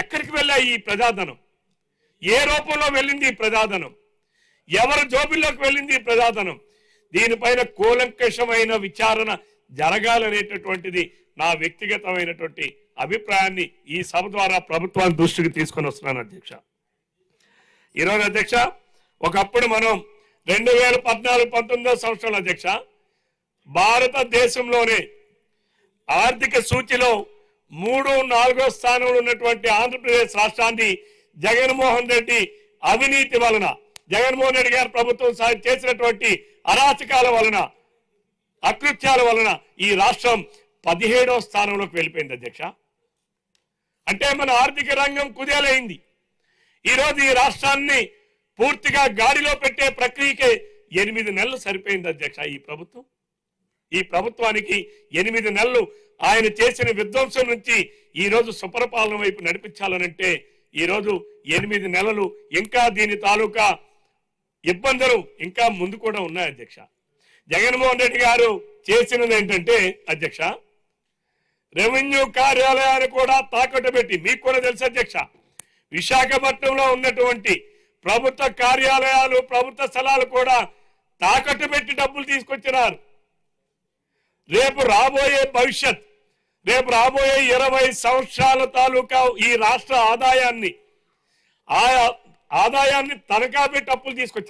ఎక్కడికి వెళ్ళాయి ఈ ప్రజాధనం? ఏ రూపంలో వెళ్ళింది ఈ ప్రజాధనం? ఎవరి జోబుల్లోకి వెళ్ళింది ఈ ప్రజాధనం? దీనిపైన కూలంకషమైన విచారణ జరగాలనేటటువంటిది నా వ్యక్తిగతమైనటువంటి అభిప్రాయాన్ని ఈ సభ ద్వారా ప్రభుత్వాన్ని దృష్టికి తీసుకొని వస్తున్నాను అధ్యక్ష. ఈరోజు అధ్యక్ష ఒకప్పుడు మనం రెండు వేల పద్నాలుగు పంతొమ్మిదో సంవత్సరంలో అధ్యక్ష భారతదేశంలోనే ఆర్థిక సూచిలో మూడు నాలుగో స్థానంలో ఉన్నటువంటి ఆంధ్రప్రదేశ్ రాష్ట్రాన్ని జగన్మోహన్ రెడ్డి అవినీతి వలన జగన్మోహన్ రెడ్డి గారి ప్రభుత్వం సా- చేసినటువంటి అరాచకాల వలన అకృత్యాల వలన ఈ రాష్ట్రం పదిహేడవ స్థానంలోకి వెళ్ళిపోయింది అధ్యక్ష. అంటే మన ఆర్థిక రంగం కుదేలైంది. ఈరోజు ఈ రాష్ట్రాన్ని పూర్తిగా గాడిలో పెట్టే ప్రక్రియకే ఎనిమిది నెలలు సరిపోయింది అధ్యక్ష ఈ ప్రభుత్వం. ఈ ప్రభుత్వానికి ఎనిమిది నెలలు ఆయన చేసిన విధ్వంసం నుంచి ఈరోజు సుపరపాలన వైపు నడిపించాలనంటే ఈరోజు ఎనిమిది నెలలు ఇంకా దీని తాలూకా ఇబ్బందులు ఇంకా ముందు కూడా ఉన్నాయి అధ్యక్ష. జగన్మోహన్ రెడ్డి గారు చేసినది ఏంటంటే అధ్యక్ష రెవెన్యూ కార్యాలయాన్ని కూడా తాకట్టు పెట్టి మీకు కూడా తెలుసు అధ్యక్ష విశాఖపట్నంలో ఉన్నటువంటి ప్రభుత్వ కార్యాలయాలు ప్రభుత్వ స్థలాలు కూడా తాకట్టు పెట్టి డబ్బులు తీసుకొచ్చినారు. రేపు రాబోయే భవిష్యత్ రేపు రాబోయే ఇరవై సంవత్సరాల తాలూకా ఈ రాష్ట్ర ఆదాయాన్ని ఆయా ఆదాయాన్ని తనఖా పెట్టి అప్పులు తీసుకొచ్చారు.